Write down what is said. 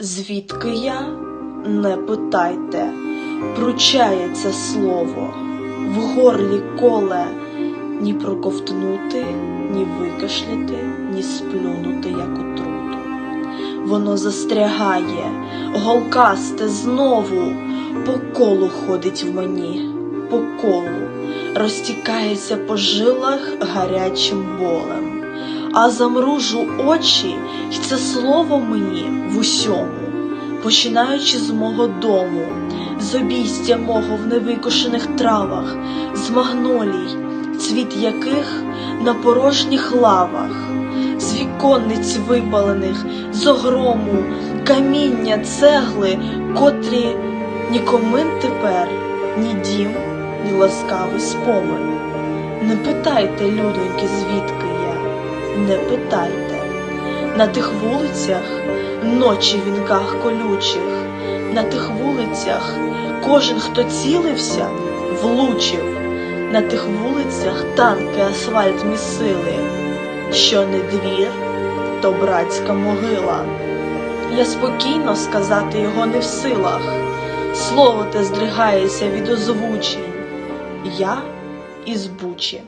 Звідки я? Не питайте, пручає це слово, в горлі коле, ні проковтнути, ні викашляти, ні сплюнути, як отруту. Воно застрягає, голкасте знову, по колу ходить в мені, по колу, розтікається по жилах гарячим болем, а замружу очі, й це слово мені в усьому, починаючи з мого дому, з обійстя мого в невикошених травах, з магнолій, цвіт яких на порожніх лавах, з віконниць випалених, з огрому, каміння, цегли, котрі ні комин тепер, ні дім, ні ласкавий спомин. Не питайте, людоньки, звідки не питайте. На тих вулицях ночі в вінках колючих, на тих вулицях кожен, хто цілився, влучив, на тих вулицях танки асфальт місили, що не двір, то братська могила. Я спокійно сказати його не в силах, слово те здригається від озвучень. Я із Бучі.